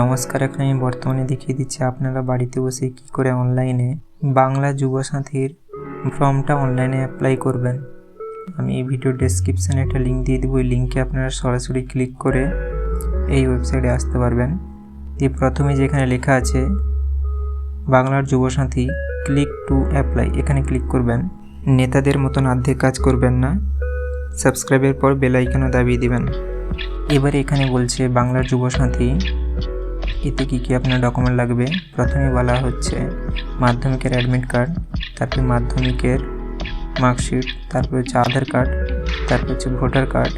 নমস্কার, এখন আমি বর্তমানে দেখিয়ে দিচ্ছি আপনারা বাড়িতে বসে কি করে অনলাইনে বাংলা যুবসাথীর ফর্মটা অনলাইনে অ্যাপ্লাই করবেন। আমি এই ভিডিও ডেসক্রিপশানে একটা লিঙ্ক দিয়ে দেবো, ওই লিঙ্কে আপনারা সরাসরি ক্লিক করে এই ওয়েবসাইটে আসতে পারবেন। দিয়ে প্রথমে যেখানে লেখা আছে, বাংলার যুবসাথী ক্লিক টু অ্যাপ্লাই এখানে ক্লিক করবেন। নেতাদের মতন অর্ধেক কাজ করবেন না। সাবস্ক্রাইবের পর বেল আইকনও দাবিয়ে দিবেন। এবারে এখানে বলছে, বাংলার যুবসাথী এতে কী কী আপনার ডকুমেন্ট লাগবে? প্রথমে বলা হচ্ছে মাধ্যমিকের অ্যাডমিট কার্ড তারপরে মাধ্যমিকের মার্কশিট তারপর হচ্ছে আধার কার্ড তারপর হচ্ছে ভোটার কার্ড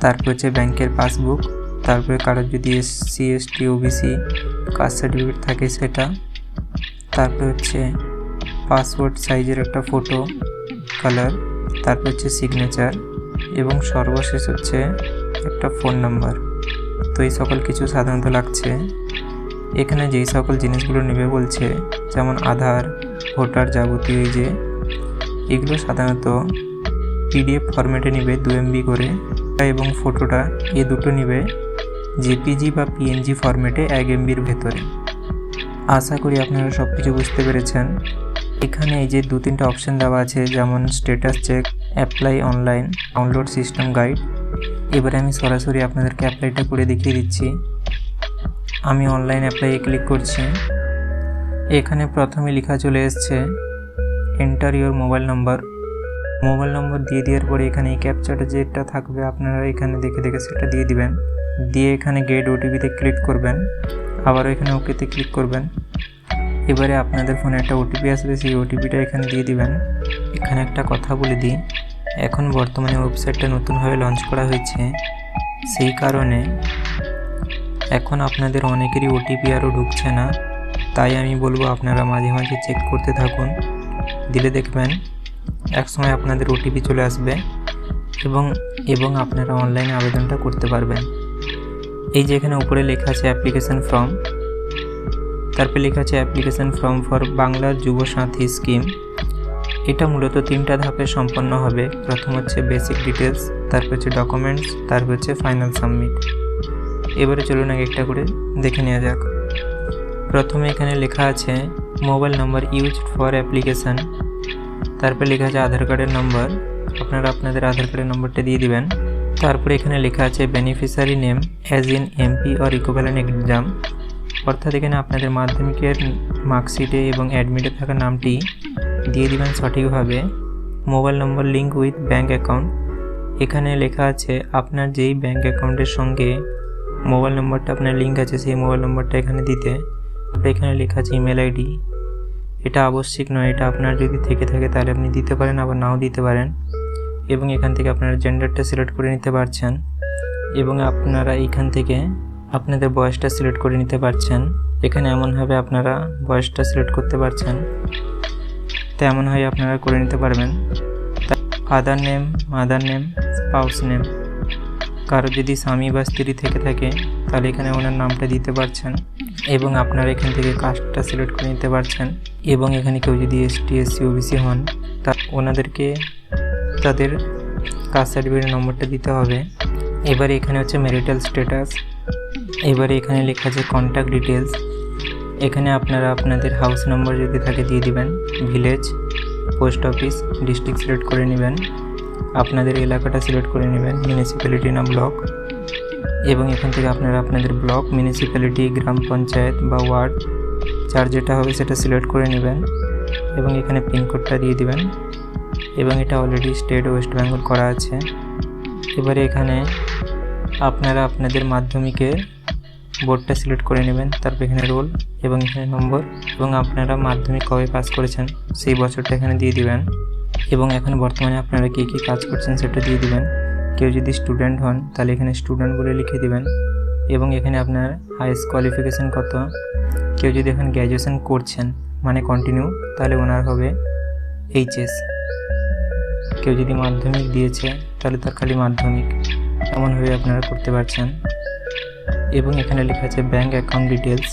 তারপর হচ্ছে ব্যাংকের পাসবুক তারপরে কারোর যদি SC ST OBC caste certificate থাকে সেটা, তারপর হচ্ছে পাসপোর্ট সাইজের একটা ফটো কালার তারপর হচ্ছে সিগনেচার এবং সর্বশেষ হচ্ছে একটা ফোন নাম্বার তো এই সকল কিছু সাধারণত লাগছে। এখানে যেই সকল জিনিসগুলো নেবে বলছে, যেমন আধার, ভোটার যাবতীয় যে, এগুলো সাধারণত পিডিএফ ফরম্যাটে নেবে দু এমবি করে। এবং ফটোটা এ দুটো নেবে জেপিজি বা পিএনজি ফরম্যাটে এক এমবির ভেতরে। আশা করি আপনারা সব কিছু বুঝতে পেরেছেন। এখানে এই যে দু তিনটা অপশান দেওয়া আছে, যেমন status check apply online download system guide এবারে আমি সরাসরি আপনাদেরকে অ্যাপ্লাইটা করে দেখিয়ে দিচ্ছি। আমি অনলাইন অ্যাপ্লাইয়ে ক্লিক করছি। এখানে প্রথমে লেখা চলে এসছে enter your mobile number mobile number দিয়ে দেওয়ার পরে এখানে এই ক্যাপচারটা যেটা থাকবে, আপনারা এখানে দেখে দেখে সেটা দিয়ে দিবেন। দিয়ে এখানে গেট ওটিপিতে ক্লিক করবেন। আবারও এখানে ওকেতে ক্লিক করবেন। এবারে আপনাদের ফোনে একটা ওটিপি আসবে, সেই ওটিপিটা এখানে দিয়ে দিবেন। এখানে একটা কথা বলে দিই। এখন বর্তমানে ওয়েবসাইটটা নতুনভাবে লঞ্চ করা হয়েছে। সেই কারণে এখন আপনাদের অনেকেরই ওটিপি আরও ঢুকছে না। তাই আমি বলব আপনারা মাঝে মাঝে চেক করতে থাকুন। দিলে দেখবেন একসময় আপনাদের ওটিপি চলে আসবে এবং এবং আপনারা অনলাইনে আবেদনটা করতে পারবেন। এই যে এখানে উপরে লেখা আছে অ্যাপ্লিকেশন ফর্ম তারপরে লেখা আছে অ্যাপ্লিকেশান ফর্ম ফর বাংলার যুব সাথী স্কিম এটা মূলত তিনটা ধাপে সম্পন্ন হবে। প্রথম হচ্ছে বেসিক ডিটেলস তারপর হচ্ছে ডকুমেন্টস তারপর হচ্ছে ফাইনাল সাবমিট এবারে চলুন এক একটা করে দেখে নেওয়া যাক। প্রথমে এখানে লেখা আছে mobile number use for application তারপরে লেখা আছে আধার কার্ডের নম্বর আপনারা আপনাদের আধার কার্ডের নম্বরটা দিয়ে দিবেন। তারপরে এখানে লেখা আছে beneficiary name as in MP or equivalent exam অর্থাৎ এখানে আপনাদের মাধ্যমিকের মার্কশিটে এবং অ্যাডমিটে থাকা নামটি দিয়ে দিবেন সঠিকভাবে mobile number link with bank account এখানে লেখা আছে, আপনার যেই ব্যাঙ্ক অ্যাকাউন্টের সঙ্গে মোবাইল নম্বরটা, আপনার লিঙ্ক আছে, সেই মোবাইল নম্বরটা এখানে দিতে। এখানে লেখা আছে ইমেল আইডি এটা আবশ্যিক নয়, এটা আপনার যদি থেকে থাকে তাহলে আপনি দিতে পারেন, আবার নাও দিতে পারেন। এবং এখান থেকে আপনারা জেন্ডারটা সিলেক্ট করে নিতে পারছেন। এবং আপনারা এইখান থেকে আপনাদের বয়সটা সিলেক্ট করে নিতে পারছেন। এখানে এমনভাবে আপনারা বয়সটা সিলেক্ট করতে পারছেন। তেমন হয় আপনারা করে নিতে পারবেন। Father name mother name spouse name কারও যদি স্বামী বা স্ত্রী থেকে থাকে, তাহলে এখানে ওনার নামটা দিতে পারছেন এবং আপনারা এখান থেকে কাস্টটা সিলেক্ট করে নিতে পারছেন এবং এখানে কেউ যদি এসটি এসসি ওবিসি হন, তা ওনাদেরকে তাদের কাস্ট সার্টিফিকেটের নম্বরটা দিতে হবে। এবারে এখানে হচ্ছে ম্যারিটাল স্ট্যাটাস এবারে এখানে লেখা আছে কন্ট্যাক্ট ডিটেলস এখানে আপনারা আপনাদের হাউস নম্বর যদি থাকে দিয়ে দিবেন village post office district select করে নেবেন, আপনাদের এলাকাটা সিলেক্ট করে নেবেন মিউনিসিপ্যালিটি না ব্লক এবং এখান থেকে আপনারা আপনাদের ব্লক মিউনিসিপ্যালিটি গ্রাম পঞ্চায়েত বা ওয়ার্ড চার যেটা হবে সেটা সিলেক্ট করে নেবেন, এবং এখানে পিনকোডটা দিয়ে দিবেন, এবং এটা অলরেডি স্টেট ওয়েস্ট বেঙ্গল করা আছে। এবারে এখানে আপনারা আপনাদের মাধ্যমিকের বোর্ডটা সিলেক্ট করে নেবেন তারপর এখানে রোল এবং এখানে নম্বর এবং আপনারা মাধ্যমিক কবে পাস করেছেন সেই বছরটা এখানে দিয়ে দিবেন। এবং এখন বর্তমানে আপনারা কী কী কাজ করছেন সেটা দিয়ে দিবেন। কেউ যদি স্টুডেন্ট হন, তাহলে এখানে স্টুডেন্ট বলে লিখে দিবেন। এবং এখানে আপনার হাইস্ট কোয়ালিফিকেশান কত। কেউ যদি এখন গ্র্যাজুয়েশন করছেন মানে কন্টিনিউ, তাহলে ওনার হবে এইচএস। কেউ যদি মাধ্যমিক দিয়েছে, তাহলে তার খালি মাধ্যমিক। এমনভাবে আপনারা করতে পারছেন। এবং এখানে লেখা আছে bank account details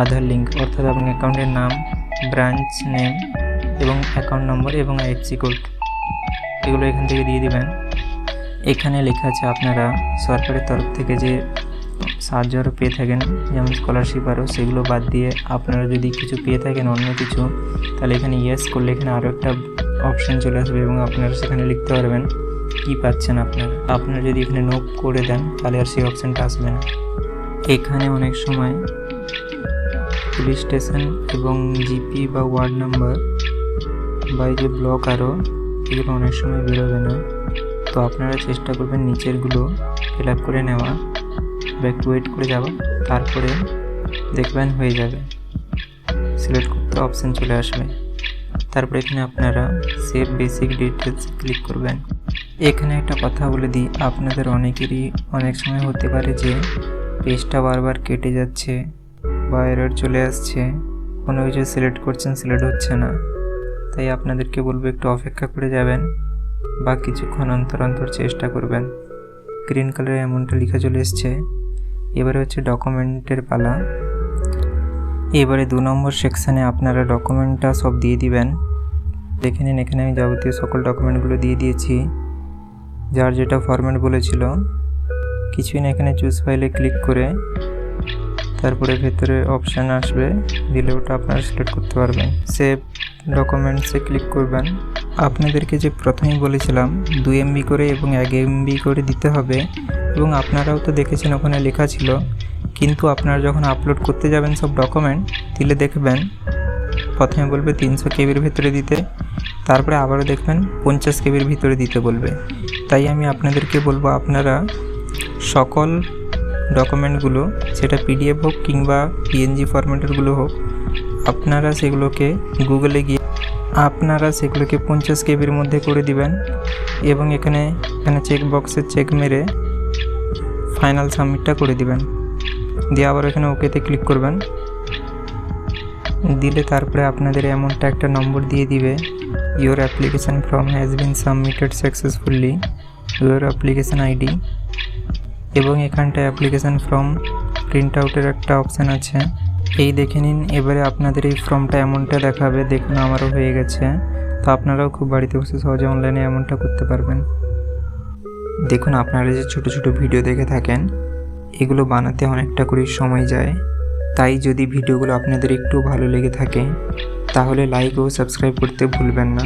Aadhaar link অর্থাৎ আপনার অ্যাকাউন্টের নাম ব্রাঞ্চ নেম এবং অ্যাকাউন্ট নম্বর এবং আইএফসি কোড এগুলো এখান থেকে দিয়ে দিবেন। এখানে লেখা আছে আপনারা সরকারের তরফ থেকে যে সাহায্য আরও পেয়ে থাকেন, যেমন স্কলারশিপ আরও, সেগুলো বাদ দিয়ে আপনারা যদি কিছু পেয়ে থাকেন অন্য কিছু, তাহলে এখানে ইয়েস করলে এখানে আরও একটা অপশান চলে আসবে এবং আপনারা সেখানে লিখতে পারবেন। কী পাচ্ছেন আপনারা? আপনারা যদি এখানে নোট করে দেন, তাহলে আর সেই অপশানটা আসবে না। এখানে অনেক সময় পুলিশ স্টেশন এবং জিপি বা ওয়ার্ড নাম্বার বা যে ব্লক আরও এগুলো অনেক সময় বেরোবে না। তো আপনারা চেষ্টা করবেন নিচেরগুলো ফিল আপ করে নেওয়া বা একটু ওয়েট করে যাওয়া, তারপরে দেখবেন হয়ে যাবে। সিলেক্ট করতে অপশান চলে আসবে। তারপরে এখানে আপনারা সেভ বেসিক ডিটেলস ক্লিক করবেন। এখানে একটা কথা বলে দিই, আপনাদের অনেকেরই অনেক সময় হতে পারে যে পেজটা বারবার কেটে যাচ্ছে বা এরর চলে আসছে। কোনো কিছু সিলেক্ট করছেন সিলেক্ট হচ্ছে না। তাই আপনাদেরকে বলব একটু অপেক্ষা করে যাবেন বা কিছুক্ষণ অন্তর অন্তর চেষ্টা করবেন। গ্রিন কালারে এমনটা লেখা চলে এসছে। এবারে হচ্ছে ডকুমেন্টের পালা। এবারে দু নম্বর সেকশানে আপনারা ডকুমেন্টটা সব দিয়ে দিবেন। দেখে নিন, এখানে আমি যাবতীয় সকল ডকুমেন্টগুলো দিয়ে দিয়েছি। যার যেটা ফরম্যাট বলেছিল, কিছুই না এখানে চুজ ফাইলে ক্লিক করে তারপরে ভেতরে অপশান আসবে, দিলে ওটা আপনারা সিলেক্ট করতে পারবেন। সেভ ডকুমেন্টসে ক্লিক করবেন। আপনাদেরকে যে প্রথমেই বলেছিলাম, দুই এমবি করে এবং এক এমবি করে দিতে হবে, এবং আপনারাও তো দেখেছেন ওখানে লেখা ছিল, কিন্তু আপনারা যখন আপলোড করতে যাবেন সব ডকুমেন্ট দিলে দেখবেন, প্রথমে বলবে তিনশো কেবির ভিতরে দিতে, তারপরে আবারও দেখবেন পঞ্চাশ কেবির ভিতরে দিতে বলবে। তাই আমি আপনাদেরকে বলব, আপনারা সকল ডকুমেন্টগুলো, সেটা পিডিএফ হোক কিংবা পিএনজি ফরম্যাটেরগুলো হোক, আপনারা সেগুলোকে গুগলে গিয়ে, আপনারা সেগুলোকে পঞ্চাশ কেবির মধ্যে করে দিবেন এবং এখানে এখানে চেক বক্সে চেক মেরে ফাইনাল সাবমিটটা করে দিবেন। দিয়ে আবার এখানে ওকেতে ক্লিক করবেন। দিলে তারপরে আপনাদের এমনটা একটা নম্বর দিয়ে দিবে your application form has been submitted successfully your application ID এবং এখানটায় অ্যাপ্লিকেশান ফর্ম প্রিন্ট আউটের একটা অপশান আছে। এই দেখে নিন, এবারে আপনাদের এই ফর্মটা এমনটা দেখাবে, দেখুন আমারও হয়ে গেছে। তো আপনারাও খুব বাড়িতে বসে সহজে অনলাইনে এমনটা করতে পারবেন। দেখুন, আপনারা যে ছোট ছোট ভিডিও দেখে থাকেন, এগুলো বানাতে অনেকটা করে সময় যায়। তাই যদি ভিডিওগুলো আপনাদের একটু ভালো লেগে থাকে, তাহলে লাইক ও সাবস্ক্রাইব করতে ভুলবেন না।